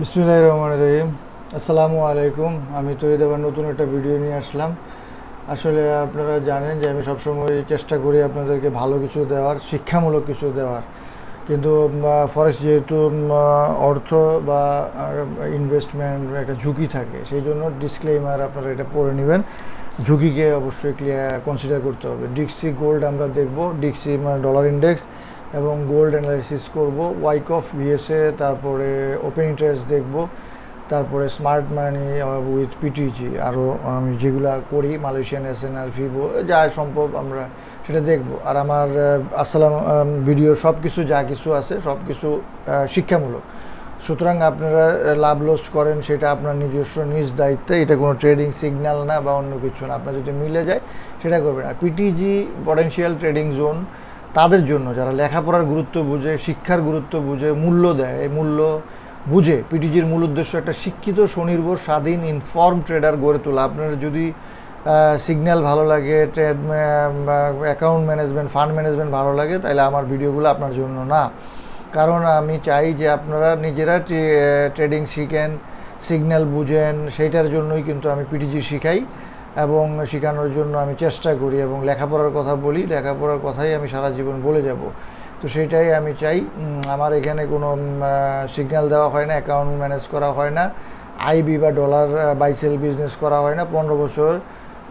বিসমিল্লাহ রহমান রহিম। আসসালামু আলাইকুম। আমি তৈরি আবার নতুন একটা ভিডিও নিয়ে আসলাম। আসলে আপনারা জানেন যে আমি সবসময় চেষ্টা করি আপনাদেরকে ভালো কিছু দেওয়ার, শিক্ষামূলক কিছু দেওয়ার। কিন্তু ফরেস্ট যেহেতু অর্থ বা ইনভেস্টমেন্ট একটা ঝুঁকি থাকে, সেই জন্য ডিসক্লেমার আপনারা এটা পড়ে নেবেন। ঝুঁকিকে অবশ্যই ক্লিয়ার কনসিডার করতে হবে। ডিক্সি গোল্ড আমরা দেখব ডিক্সি ডলার ইন্ডেক্স এবং গোল্ড অ্যানালাইসিস করব ওয়াইক অফ ভিএসএ তারপরে ওপেন ইন্টারেস্ট দেখব। তারপরে স্মার্ট মানি উইথ পিটিজি আরও আমি যেগুলা করি Malaysian S N R fibo যা সম্ভব আমরা সেটা দেখব। আর আমার আসসালাম ভিডিও সব কিছু যা কিছু আছে সব কিছু শিক্ষামূলক। সুতরাং আপনারা লাভ লস করেন, সেটা আপনার নিজস্ব, নিজ দায়িত্বে, এটা কোনো ট্রেডিং সিগন্যাল না বা অন্য কিছু না। আপনার যদি মিলে যায়, সেটা করবেন। আর পিটিজি পটেনশিয়াল ট্রেডিং জোন তাদের জন্য যারা লেখাপড়ার গুরুত্ব বুঝে, শিক্ষার গুরুত্ব বুঝে, মূল্য দেয় মূল্য বুঝে পিটিজির মূল উদ্দেশ্য একটা শিক্ষিত, স্বনির্ভর, স্বাধীন ইনফর্ম ট্রেডার গড়ে তোলা। আপনার যদি সিগন্যাল ভালো লাগে trade account management fund management ভালো লাগে, তাহলে আমার ভিডিওগুলো আপনার জন্য না। কারণ আমি চাই যে আপনারা নিজেরা ট্রেডিং শিখেন সিগন্যাল বুঝেন, সেইটার জন্যই কিন্তু আমি পিটিজি শিখাই এবং শেখানোর জন্য আমি চেষ্টা করি এবং লেখাপড়ার কথা বলি, লেখাপড়ার কথাই আমি সারা জীবন বলে যাব। তো সেটাই আমি চাই। আমার এখানে কোনো সিগন্যাল দেওয়া হয় না অ্যাকাউন্ট ম্যানেজ করা হয় না। আইবি বা ডলার বাইসেল বিজনেস করা হয় না। পনেরো বছর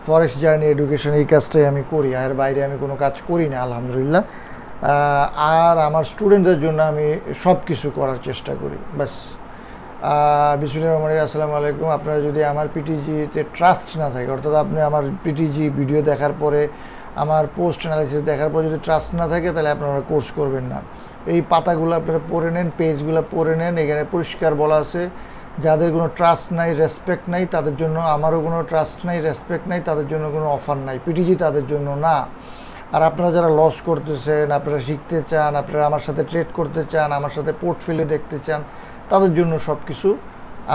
ফরেস্ট জার্নি এডুকেশন এই কাজটাই আমি করি। আর বাইরে আমি কোনো কাজ করি না, আলহামদুলিল্লাহ। আর আমার স্টুডেন্টদের জন্য আমি সব কিছু করার চেষ্টা করি, ব্যাস। বিসমুল্লাহ রহমান আসসালামু আলাইকুম। আপনারা যদি আমার পিটিজিতে ট্রাস্ট না থাকে, অর্থাৎ আপনি আমার পিটিজি ভিডিও দেখার পরে আমার পোস্ট অ্যানালাইসিস দেখার পর যদি ট্রাস্ট না থাকে, তাহলে আপনারা কোর্স করবেন না। এই পাতাগুলো আপনারা পড়ে নেন পেজগুলো পড়ে নেন, এখানে পরিষ্কার বলা আছে, যাদের কোনো ট্রাস্ট নাই রেসপেক্ট নাই, তাদের জন্য আমারও কোনো ট্রাস্ট নাই রেসপেক্ট নাই, তাদের জন্য কোনো অফার নাই। পিটিজি তাদের জন্য না। আর আপনারা যারা লস করতেছেন, আপনারা শিখতে চান, আপনারা আমার সাথে ট্রেড করতে চান, আমার সাথে পোর্টফোলিও দেখতে চান, তাদের জন্য সব কিছু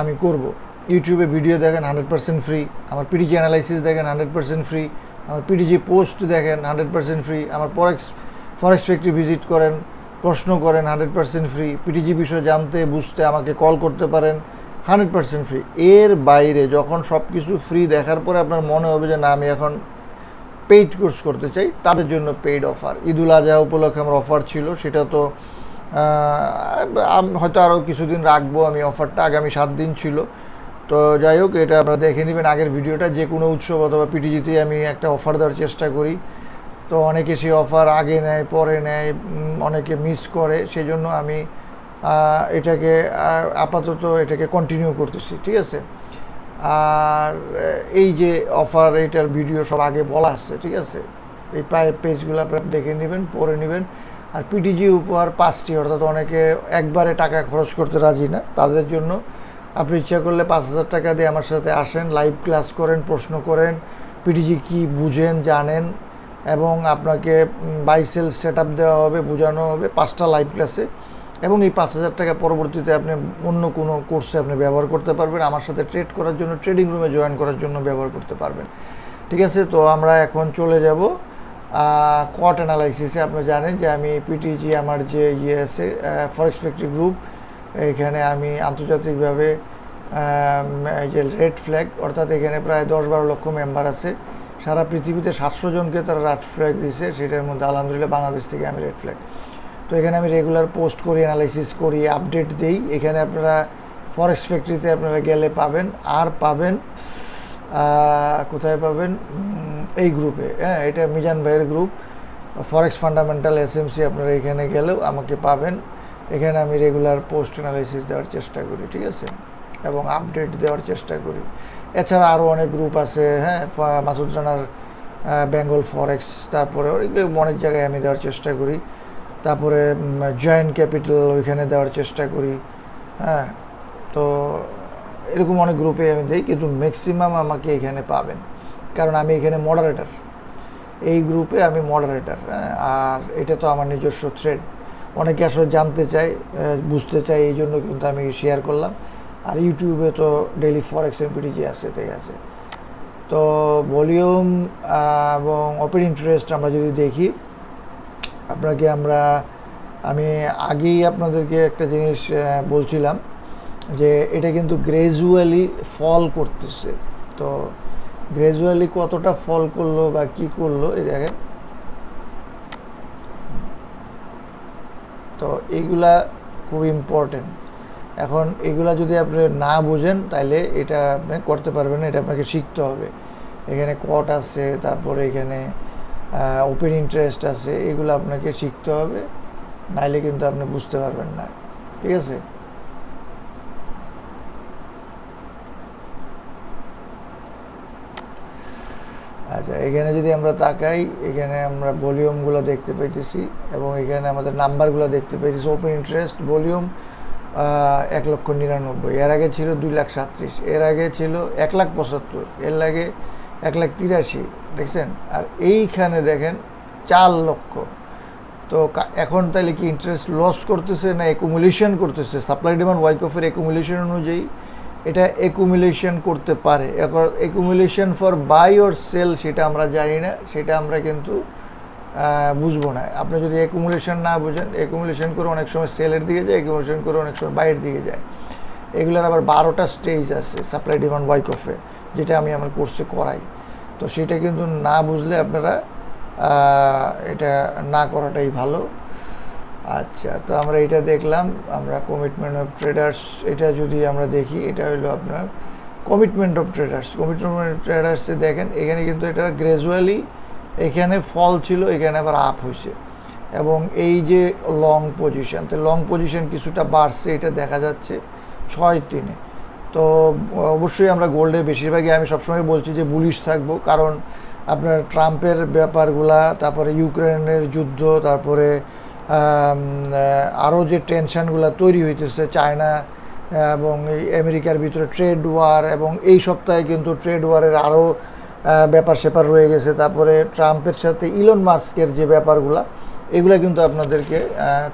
আমি করব। ইউটিউবে ভিডিও দেখেন হান্ড্রেড পার্সেন্ট ফ্রি আমার পিটিজি অ্যানালাইসিস দেখেন হান্ড্রেড পার্সেন্ট ফ্রি আমার পিটিজি পোস্ট দেখেন হান্ড্রেড পার্সেন্ট ফ্রি আমার ফরেক্স ফরেক্স ফ্যাক্টরি ভিজিট করেন, প্রশ্ন করেন হান্ড্রেড পার্সেন্ট ফ্রি পিটিজি বিষয়ে জানতে, বুঝতে আমাকে কল করতে পারেন হান্ড্রেড পার্সেন্ট ফ্রি এর বাইরে যখন সব কিছু ফ্রি দেখার পরে আপনার মনে হবে যে, না, আমি এখন পেইড কোর্স করতে চাই। তাদের জন্য পেইড অফার ঈদুল আজহা উপলক্ষে আমার অফার ছিল। সেটা তো হয়তো আরও কিছুদিন রাখব আমি অফারটা আগামী সাত দিন ছিল। তো যাই হোক, এটা আপনারা দেখে নেবেন আগের ভিডিওটা। যে কোনো উৎসব অথবা পিটিজিতে আমি একটা অফার দেওয়ার চেষ্টা করি। তো অনেকে সেই অফার আগে নেয়, পরে নেয় অনেকে মিস করে। সেই জন্য আমি এটাকে আপাতত এটাকে কন্টিনিউ করতেছি, ঠিক আছে? আর এই যে অফার এইটার ভিডিও সব আগে বলা আছে, ঠিক আছে? এই পায়ে পেজগুলো আপনারা দেখে নেবেন, পড়ে নেবেন। আর পিটিজি উপহার পাঁচটি, অর্থাৎ অনেকে একবারে টাকা খরচ করতে রাজি না, তাদের জন্য আপনি ইচ্ছা করলে পাঁচ হাজার টাকা দিয়ে আমার সাথে আসেন লাইভ ক্লাস করেন, প্রশ্ন করেন পিটিজি কি বুঝেন, জানেন এবং আপনাকে বাইসেল সেট আপ দেওয়া হবে, বোঝানো হবে পাঁচটা লাইভ ক্লাসে এবং এই পাঁচ হাজার টাকা পরবর্তীতে আপনি অন্য কোনো কোর্সে আপনি ব্যবহার করতে পারবেন। আমার সাথে ট্রেড করার জন্য ট্রেডিং রুমে জয়েন করার জন্য ব্যবহার করতে পারবেন। ঠিক আছে? তো আমরা এখন চলে যাব কট অ্যানালাইসিসে আপনি জানেন যে আমি পিটিজি আমার যে ইয়ে আছে ফরেক্স ফ্যাক্টরি গ্রুপ এখানে আমি আন্তর্জাতিকভাবে যে রেড ফ্ল্যাগ অর্থাৎ এখানে প্রায় দশ বারো লক্ষ মেম্বার আছে। সারা পৃথিবীতে সাতশো জনকে তারা রেড ফ্ল্যাগ দিছে, সেটার মধ্যে আলহামদুলিল্লাহ বাংলাদেশ থেকে আমি রেড ফ্ল্যাগ তো এখানে আমি রেগুলার পোস্ট করি অ্যানালাইসিস করি আপডেট দিই। এখানে আপনারা ফরেস্ট ফ্যাক্টরিতে আপনারা গেলে পাবেন। আর পাবেন কোথায় পাবেন? এই গ্রুপে হ্যাঁ এটা মিজান ভাইয়ের group forex fundamental S SMC আপনারা এখানে গেলেও আমাকে পাবেন। এখানে আমি রেগুলার পোস্ট অ্যানালাইসিস দেওয়ার চেষ্টা করি, ঠিক আছে? এবং আপডেট দেওয়ার চেষ্টা করি। এছাড়া আরও অনেক গ্রুপ আছে হ্যাঁ? মাসুদ রানার বেঙ্গল ফরেক্স তারপরে এগুলো অনেক জায়গায় আমি দেওয়ার চেষ্টা করি। তারপরে জয়েন্ট ক্যাপিটাল ওইখানে দেওয়ার চেষ্টা করি হ্যাঁ? তো এরকম অনেক গ্রুপে আমি দিই, কিন্তু ম্যাক্সিমাম আমাকে এখানে পাবেন। কারণ আমি এখানে মডারেটার এই গ্রুপে আমি মডারেটার আর এটা তো আমার নিজস্ব থ্রেড অনেকে আসলে জানতে চায় বুঝতে চায়, এই জন্য কিন্তু আমি শেয়ার করলাম। আর ইউটিউবে তো ডেইলি ফরেক্স এমপিটিজি আছে ঠিক আছে। তো ভলিউম এবং ওপেন ইন্টারেস্ট আমরা যদি দেখি, আপনাকে আমরা, আমি আগেই আপনাদেরকে একটা জিনিস বলছিলাম যে এটা কিন্তু গ্রেজুয়ালি ফল করতেছে। তো গ্রেজুয়ালি কতটা ফল করল বা কি করল, এই এইগুলা খুব ইম্পর্টেন্ট এখন এগুলা যদি আপনি না বোঝেন তাহলে এটা আপনি করতে পারবেন এটা আপনাকে শিখতে হবে। এখানে কট আছে, তারপরে এখানে ওপেন ইন্টারেস্ট আছে, এগুলো আপনাকে শিখতে হবে, নাইলে কিন্তু আপনি বুঝতে পারবেন না। ঠিক আছে? আচ্ছা এখানে যদি আমরা তাকাই, এখানে আমরা ভলিউমগুলো দেখতে পাইতেছি এবং এখানে আমাদের নাম্বারগুলো দেখতে পাইতেছি ওপেন ইন্টারেস্ট ভলিউম এক লক্ষ নিরানব্বই। এর আগে ছিল দুই লাখ সাতত্রিশ এর আগে ছিল এক লাখ পঁচাত্তর। এর আগে এক লাখ তিরাশি। দেখছেন? আর এইখানে দেখেন, চার লক্ষ। তো এখন তাহলে কি ইন্টারেস্ট লস করতেছে না একুমুলেশন করতেছে? সাপ্লাই ডিমান্ড ওয়াইকফের একুমুলেশন অনুযায়ী এটা একুমুলেশন করতে পারে। Accumulation for buy or sell সেটা আমরা জানি না, সেটা আমরা কিন্তু বুঝব না। আপনি যদি একুমুলেশন না বুঝেন একুমুলেশন করে অনেক সময় সেলের দিকে যায় একুমুলেশন করে অনেক সময় বাইরের দিকে যায়। এগুলোর আবার বারোটা স্টেজ আছে সাপ্লাই ডিমান্ড ওয়াইকফে যেটা আমি আমার কোর্সে করাই। তো সেটা কিন্তু না বুঝলে আপনারা এটা না করাটাই ভালো। আচ্ছা তো আমরা এটা দেখলাম, আমরা কমিটমেন্ট অফ ট্রেডার্স এটা যদি আমরা দেখি, এটা হলো আপনার commitment of traders commitment of ট্রেডার্সে দেখেন, এখানে কিন্তু এটা গ্র্যাজুয়ালি এখানে ফল ছিল, এখানে আবার আপ হয়েছে। এবং এই যে লং পজিশন তো লং পজিশন কিছুটা বাড়ছে, এটা দেখা যাচ্ছে ছয় তিনে। তো অবশ্যই আমরা গোল্ডে বেশিরভাগই আমি সবসময় বলছি যে বুলিশ থাকব, কারণ আপনার ট্রাম্পের ব্যাপারগুলা, তারপরে ইউক্রেনের যুদ্ধ, তারপরে আরও যে টেনশনগুলো তৈরি হইতেছে, চায়না এবং এই আমেরিকার ভিতরে ট্রেড ওয়ার এবং এই সপ্তাহে কিন্তু ট্রেড ওয়ারের আরও ব্যাপার স্যাপার রয়ে গেছে। তারপরে ট্রাম্পের সাথে ইলন মাস্কের যে ব্যাপারগুলা, এগুলো কিন্তু আপনাদেরকে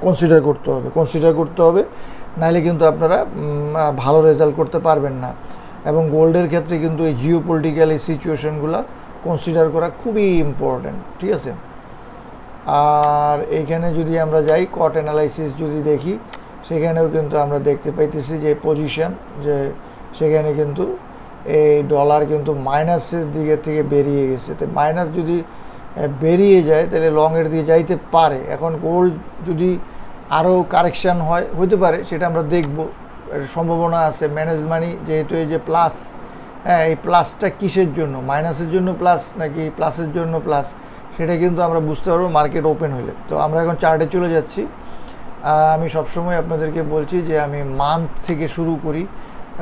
কনসিডার করতে হবে কনসিডার করতে হবে। নাহলে কিন্তু আপনারা ভালো রেজাল্ট করতে পারবেন না। এবং গোল্ডের ক্ষেত্রে কিন্তু এই জিও পলিটিক্যাল এই সিচুয়েশনগুলো কনসিডার করা খুবই ইম্পর্ট্যান্ট ঠিক আছে? আর এইখানে যদি আমরা যাই কট অ্যানালাইসিস যদি দেখি, সেখানেও কিন্তু আমরা দেখতে পাইতেছি যে পজিশন যে সেখানে কিন্তু এই ডলার কিন্তু মাইনাসের দিকে থেকে বেরিয়ে গেছে। তো মাইনাস যদি বেরিয়ে যায়, তাহলে লংয়ের দিকে যাইতে পারে। এখন গোল্ড যদি আরও কারেকশান হয় হতে পারে, সেটা আমরা দেখব। সম্ভাবনা আছে ম্যানেজ মানি যেহেতু এই যে প্লাস হ্যাঁ এই প্লাসটা কিসের জন্য? মাইনাসের জন্য প্লাস নাকি প্লাসের জন্য প্লাস সেটা কিন্তু আমরা বুঝতে পারব মার্কেট ওপেন হলে। তো আমরা এখন চার্টে চলে যাচ্ছি। আমি সবসময় আপনাদেরকে বলছি যে আমি মান্থ থেকে শুরু করি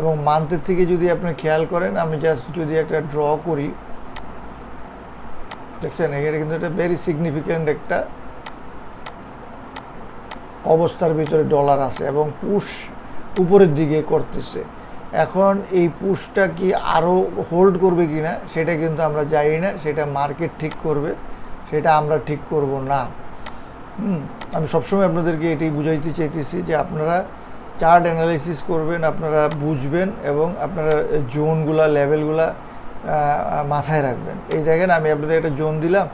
এবং মান্থের থেকে যদি আপনি খেয়াল করেন, আমি জাস্ট যদি একটা ড্র করি, দেখছেন এখানে কিন্তু একটা ভেরি সিগনিফিক্যান্ট একটা অবস্থার ভিতরে ডলার আছে এবং পুশ উপরের দিকে করতেছে। এখন এই পুশটা কি আরও হোল্ড করবে কি না সেটা কিন্তু আমরা জানি না, সেটা মার্কেট ঠিক করবে। সেটা আমরা ঠিক করব না। আমি সবসময় আপনাদেরকে এটাই বুঝাইতে চাইতেছি যে আপনারা চার্ট অ্যানালাইসিস করবেন, আপনারা বুঝবেন এবং আপনারা জোনগুলা, লেভেলগুলা মাথায় রাখবেন। এই দেখেন আমি আপনাদের একটা জোন দিলাম।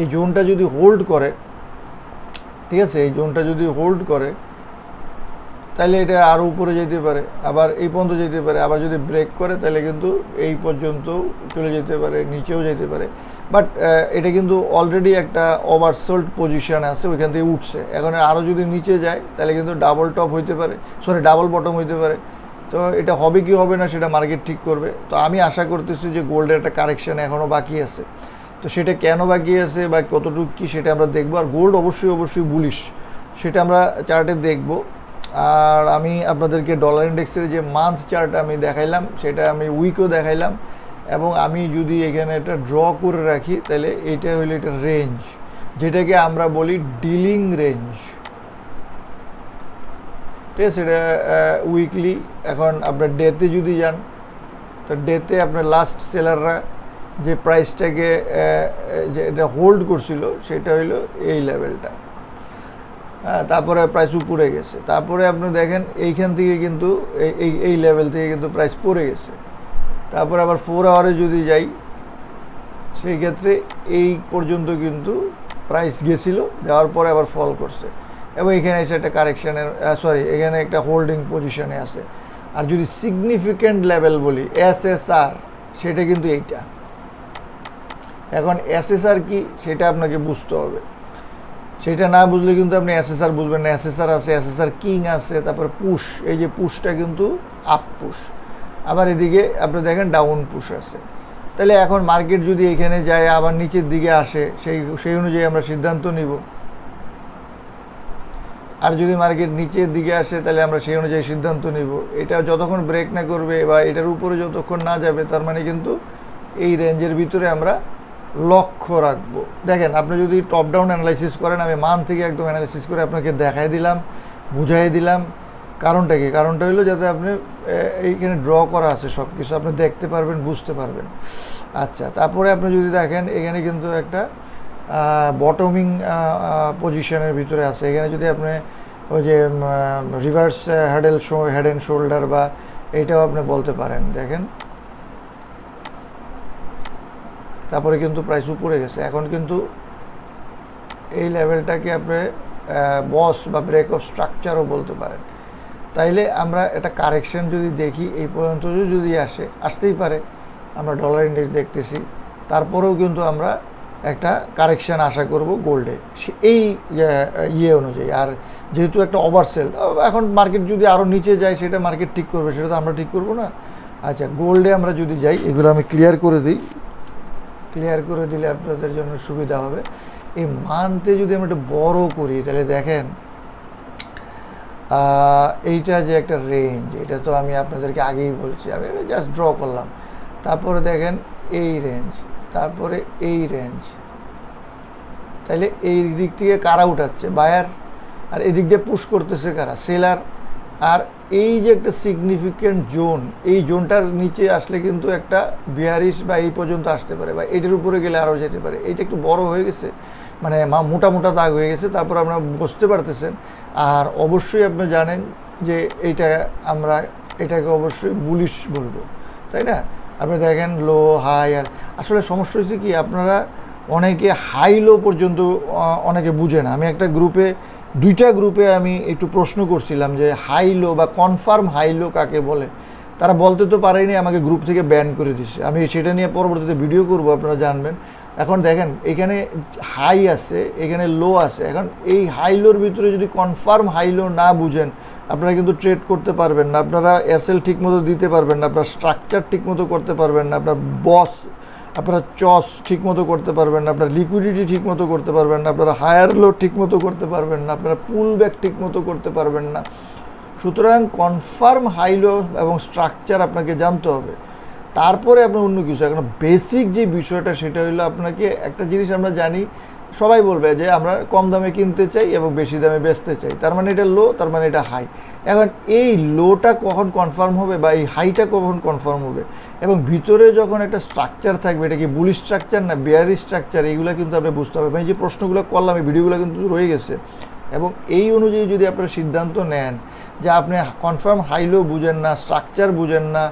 এই জোনটা যদি হোল্ড করে, ঠিক আছে? এই জোনটা যদি হোল্ড করে তাহলে এটা আরও উপরে যেতে পারে, আবার এই পর্যন্ত যেতে পারে, আবার যদি ব্রেক করে তাহলে কিন্তু এই পর্যন্ত চলে যেতে পারে, নিচেও যেতে পারে। বাট এটা কিন্তু অলরেডি একটা ওভারসোল্ড পজিশন আছে, ওইখান থেকে উঠছে। এখন আরও যদি নিচে যায়, তাহলে কিন্তু ডাবল টপ হইতে পারে সরি ডাবল বটম হইতে পারে। তো এটা হবে কি হবে না সেটা মার্কেট ঠিক করবে। তো আমি আশা করতেছি যে গোল্ডের একটা কারেকশন এখনও বাকি আছে। তো সেটা কেন বাকি আছে বা কতটুকু কী সেটা আমরা দেখব, আর গোল্ড অবশ্যই অবশ্যই বুলিশ সেটা আমরা চার্টে দেখব। আর আমি আপনাদেরকে ডলার ইন্ডেক্সের যে মান্থ চার্ট আমি দেখাইলাম, সেটা আমি উইকও দেখাইলাম। এবং আমি যদি এখানে এটা ড্র করে রাখি, তাহলে এটা হলো এটা রেঞ্জ যেটাকে আমরা বলি ডিলিং রেঞ্জ ঠিক আছে, এটা উইকলি এখন আপনার ডেতে যদি যান, তো ডেতে আপনার লাস্ট সেলাররা যে প্রাইসটাকে যে এটা হোল্ড করছিল, সেটা হইল এই লেভেলটা হ্যাঁ তারপরে প্রাইস উপরে গেছে। তারপরে আপনি দেখেন, এইখান থেকে কিন্তু এই, এই- লেভেল থেকে কিন্তু প্রাইস পড়ে গেছে। তারপরে আবার ফোর আওয়ারে যদি যাই, সেই ক্ষেত্রে এই পর্যন্ত কিন্তু প্রাইস গেছিল, যাওয়ার পরে আবার ফল করছে। এবং এখানে এসে একটা কারেকশানের সরি এখানে একটা হোল্ডিং পজিশনে আছে। আর যদি সিগনিফিক্যান্ট লেভেল বলি এস এস আর সেটা কিন্তু এইটা। এখন এসএসআর কি, সেটা আপনাকে বুঝতে হবে। সেটা না বুঝলে কিন্তু আপনি এসএসআর বুঝবেন না। এসএসআর আছে এসএসআর কিং আছে, তারপর পুশ এই যে পুশটা কিন্তু আপ পুশ আবার এদিকে আপনি দেখেন ডাউন পুশ আছে। তাহলে এখন মার্কেট যদি এখানে যায়, আবার নিচের দিকে আসে, সেই সেই অনুযায়ী আমরা সিদ্ধান্ত নিব। আর যদি মার্কেট নিচের দিকে আসে, তাহলে আমরা সেই অনুযায়ী সিদ্ধান্ত নিব। এটা যতক্ষণ ব্রেক না করবে বা এটার উপরে যতক্ষণ না যাবে, তার মানে কিন্তু এই রেঞ্জের ভিতরে আমরা লক্ষ্য রাখব। দেখেন, আপনি যদি টপ ডাউন অ্যানালাইসিস করেন, আমি মান থেকে একদম অ্যানালাইসিস করে আপনাকে দেখাই দিলাম, বুঝাই দিলাম। কারণটা কি? কারণটা হলো যাতে আপনি এইখানে ড্র করা আছে সব কিছু আপনি দেখতে পারবেন, বুঝতে পারবেন। আচ্ছা তারপরে আপনি যদি দেখেন, এখানে কিন্তু একটা বটমিং পজিশনের ভিতরে আছে। এখানে যদি আপনি ওই যে reverse head show head and shoulder বা এইটাও আপনি বলতে পারেন। দেখেন তারপরে কিন্তু প্রাইস উপরে গেছে। এখন কিন্তু এই লেভেলটাকে আপনি বস বা ব্রেক অফ স্ট্রাকচারও বলতে পারেন। তাইলে আমরা এটা কারেকশন যদি দেখি, এই পর্যন্ত যদি আসে, আসতেই পারে। আমরা ডলার ইন্ডেক্স দেখতেছি। তারপরেও কিন্তু আমরা একটা কারেকশন আশা করব গোল্ডে এই ইয়ে অনুযায়ী। আর যেহেতু একটা ওভারসেল এখন মার্কেট যদি আরও নিচে যায়, সেটা মার্কেট ঠিক করবে, সেটা তো আমরা ঠিক করব না। আচ্ছা গোল্ডে আমরা যদি যাই, এগুলো আমি ক্লিয়ার করে দিই। ক্লিয়ার করে দিলে আপনাদের জন্য সুবিধা হবে। এই মান্থে যদি আমরা একটু বড় করি, তাহলে দেখেন এইটা যে একটা রেঞ্জ এটা তো আমি আপনাদেরকে আগেই বলছি। আমি জাস্ট ড্র করলাম। তারপরে দেখেন, এই রেঞ্জ তারপরে এই রেঞ্জ তাহলে এই দিক থেকে কারা উঠাচ্ছে? বায়ার আর এদিক দিয়ে পুশ করতেছে কারা? সেলার আর এই যে একটা সিগনিফিক্যান্ট জোন এই জোনটার নিচে আসলে কিন্তু একটা বিয়ারিশ বা এই পর্যন্ত আসতে পারে বা এটার উপরে গেলে আরও যেতে পারে। এটা একটু বড় হয়ে গেছে মানে মা- মোটা মোটা দাগ হয়ে গেছে, তারপর আপনারা বুঝতে পারতেছেন। আর অবশ্যই আপনি জানেন যে এইটা আমরা এটাকে অবশ্যই বুলিশ বলব, তাই না? আপনি দেখেন লো হাই আর আসলে সমস্যা হচ্ছে কি, আপনারা অনেকে হাই লো পর্যন্ত অনেকে বুঝে না। আমি একটা গ্রুপে দুইটা গ্রুপে আমি একটু প্রশ্ন করছিলাম যে হাই লো বা কনফার্ম হাই লো কাকে বলে? তারা বলতে তো পারেনি, আমাকে গ্রুপ থেকে ব্যান করে দিছে। আমি সেটা নিয়ে পরবর্তীতে ভিডিও করব, আপনারা জানবেন। এখন দেখেন, এখানে হাই আছে, এখানে লো আছে। এখন এই হাই লোর ভিতরে যদি কনফার্ম হাই লো না বুঝেন, আপনারা কিন্তু ট্রেড করতে পারবেন না। আপনারা এসএল ঠিকমতো দিতে পারবেন না, আপনার স্ট্রাকচার ঠিকমতো করতে পারবেন না, আপনার বস আপনারা চস ঠিকমতো করতে পারবেন না, আপনার লিকুইডিটি ঠিকমতো করতে পারবেন না, আপনারা হায়ার লো ঠিকমতো করতে পারবেন না, আপনারা পুল ব্যাক ঠিকমতো করতে পারবেন না। সুতরাং কনফার্ম হাই লো এবং স্ট্রাকচার আপনাকে জানতে হবে। তারপরে আপনার অন্য কিছু, এখন বেসিক যে বিষয়টা সেটা হলো আপনাকে একটা জিনিস আমরা জানি, সবাই বলবে যে আমরা কম দামে কিনতে চাই এবং বেশি দামে বেচতে চাই, তার মানে এটা লো তার মানে এটা হাই এখন এই লোটা কখন কনফার্ম হবে বা এই হাইটা কখন কনফার্ম হবে? এবং ভিতরে যখন একটা স্ট্রাকচার থাকবে, এটা কি বুলি স্ট্রাকচার না বেয়ারি স্ট্রাকচার এইগুলো কিন্তু আপনি বুঝতে হবে আমি যে প্রশ্নগুলো করলাম, এই ভিডিওগুলো কিন্তু রয়ে গেছে। এবং এই অনুযায়ী যদি আপনারা সিদ্ধান্ত নেন যে আপনি কনফার্ম হাইলো বুঝেন না স্ট্রাকচার বুঝেন না,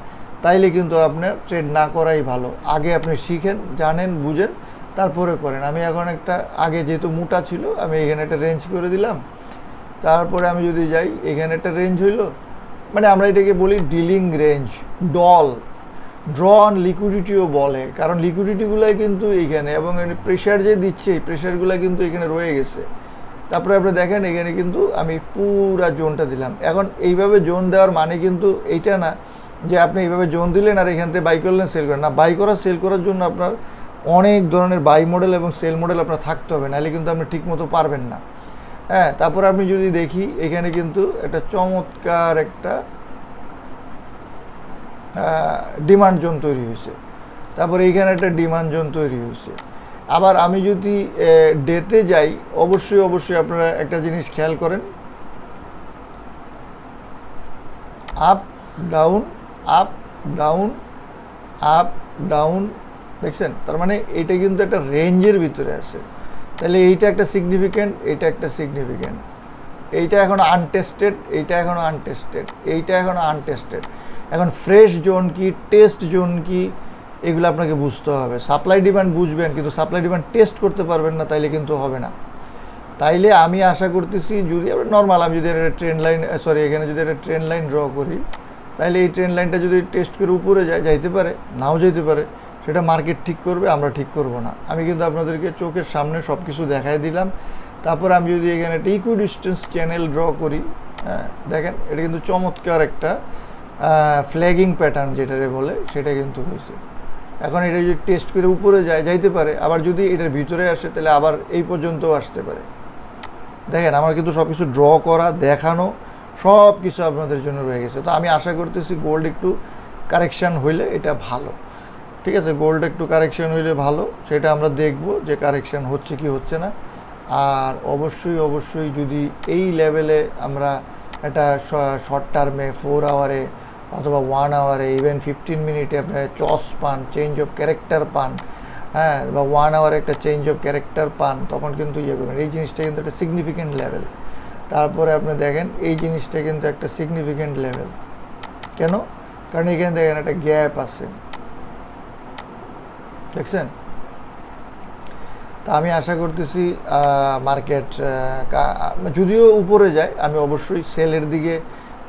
তাইলে কিন্তু আপনার ট্রেড না করাই ভালো। আগে আপনি শিখেন, জানেন, বুঝেন, তারপরে করেন। আমি এখন একটা, আগে যেহেতু মোটা ছিল, আমি এখানে একটা রেঞ্জ করে দিলাম। তারপরে আমি যদি যাই, এখানে একটা রেঞ্জ হইল। মানে আমরা এটাকে বলি ডিলিং রেঞ্জ ডল ড্রন লিকুইডিটিও বলে। কারণ লিকুইডিটিগুলোই কিন্তু এইখানে, এবং প্রেশার যে দিচ্ছে, এই প্রেশারগুলো কিন্তু এখানে রয়ে গেছে। তারপরে আপনি দেখেন, এখানে কিন্তু আমি পুরা জোনটা দিলাম। এখন এইভাবে জোন দেওয়ার মানে কিন্তু এইটা না যে আপনি এইভাবে জোন দিলেন আর এখান থেকে বাই করলেন সেল করেন। না বাই করা সেল করার জন্য আপনার অনেক ধরনের বাই মডেল এবং সেল মডেল আপনার থাকতে হবে, নাহলে কিন্তু আপনি ঠিকমতো পারবেন না। হ্যাঁ তারপর আপনি যদি দেখি, এখানে কিন্তু একটা চমৎকার একটা ডিমান্ড জোন তৈরি হয়েছে। তারপরে এইখানে একটা ডিমান্ড জোন তৈরি হয়েছে। আবার আমি যদি ডেতে যাই, অবশ্যই অবশ্যই আপনারা একটা জিনিস খেয়াল করেন। Up down up down up down দেখছেন? তার মানে এটা কিন্তু একটা রেঞ্জের ভিতরে আছে। তাহলে এইটা একটা সিগনিফিক্যান্ট এটা একটা সিগনিফিক্যান্ট এইটা এখন আনটেস্টেড এইটা এখন আনটেস্টেড এইটা এখন আনটেস্টেড এখন ফ্রেশ জোন কি টেস্ট জোন কি, এগুলো আপনাকে বুঝতে হবে। সাপ্লাই ডিমান্ড বুঝবেন, কিন্তু সাপ্লাই ডিমান্ড টেস্ট করতে পারবেন না, তাইলে কিন্তু হবে না। তাইলে আমি আশা করতেছি, যদি আমরা নর্মাল আমি যদি একটা ট্রেন লাইন সরি এখানে যদি একটা ট্রেন লাইন ড্র করি তাহলে এই ট্রেন লাইনটা যদি টেস্ট করে উপরে যায় যাইতে পারে, নাও যাইতে পারে, সেটা মার্কেট ঠিক করবে, আমরা ঠিক করব না। আমি কিন্তু আপনাদেরকে চোখের সামনে সব কিছু দেখাই দিলাম। তারপর আমি যদি এখানে একটা ইকুই ডিস্টেন্স চ্যানেল ড্র করি হ্যাঁ দেখেন, এটা কিন্তু চমৎকার একটা ফ্ল্যাগিং প্যাটার্ন যেটারে বলে, সেটা কিন্তু হয়েছে। এখন এটা যদি টেস্ট করে উপরে যায়, যাইতে পারে, আবার যদি এটার ভিতরে আসে, তাহলে আবার এই পর্যন্তও আসতে পারে। দেখেন, আমার কিন্তু সব কিছু ড্র করা, দেখানো সব কিছু আপনাদের জন্য রয়ে গেছে। তো আমি আশা করতেছি গোল্ড একটু কারেকশান হইলে এটা ভালো। ঠিক আছে গোল্ড একটু কারেকশন হইলে ভালো, সেটা আমরা দেখব যে কারেকশন হচ্ছে কি হচ্ছে না। আর অবশ্যই অবশ্যই যদি এই লেভেলে আমরা একটা শর্ট টার্মে ফোর আওয়ারে অথবা ওয়ান আওয়ারে ইভেন ফিফটিন মিনিটে আপনার চস পান চেঞ্জ অফ ক্যারেক্টার পান হ্যাঁ বা ওয়ান আওয়ারে একটা চেঞ্জ অফ ক্যারেক্টার পান, তখন কিন্তু ইয়ে করবেন। এই জিনিসটা কিন্তু একটা সিগনিফিকেন্ট লেভেল তারপরে আপনি দেখেন, এই জিনিসটা কিন্তু একটা সিগনিফিকেন্ট লেভেল কেন? কারণ এখানে দেখেন একটা গ্যাপ আছে। দেখছেন? তা আমি আশা করতেছি মার্কেট যদিও উপরে যায়, আমি অবশ্যই সেলের দিকে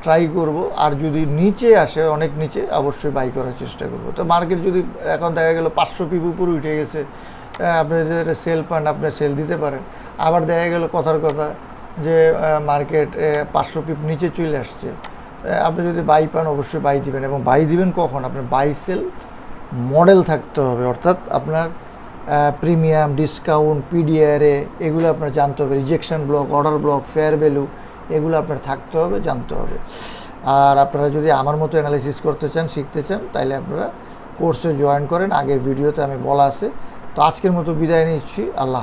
ট্রাই করব। আর যদি নিচে আসে, অনেক নিচে, অবশ্যই বাই করার চেষ্টা করব। তো মার্কেট যদি এখন দেখা গেল পাঁচশো পিপ উপরে উঠে গেছে আপনি সেল পান, আপনি সেল দিতে পারেন। আবার দেখা গেল কথার কথা যে মার্কেট পাঁচশো পিপ নিচে চলে আসছে। আপনি যদি বাই পান, অবশ্যই বাই দিবেন। এবং বাই দিবেন কখন? আপনার বাই সেল মডেল থাকতে হবে। অর্থাৎ আপনার প্রিমিয়াম ডিসকাউন্ট পিডিআরএ এগুলো আপনার জানতে হবে। Rejection block order block fair value এগুলো আপনার থাকতে হবে, জানতে হবে। আর আপনারা যদি আমার মতো অ্যানালাইসিস করতে চান, শিখতে চান তাহলে আপনারা কোর্সে জয়েন করেন। আগের ভিডিওতে আমি বলা আছে। তো আজকের মতো বিদায় নিচ্ছি। আল্লাহ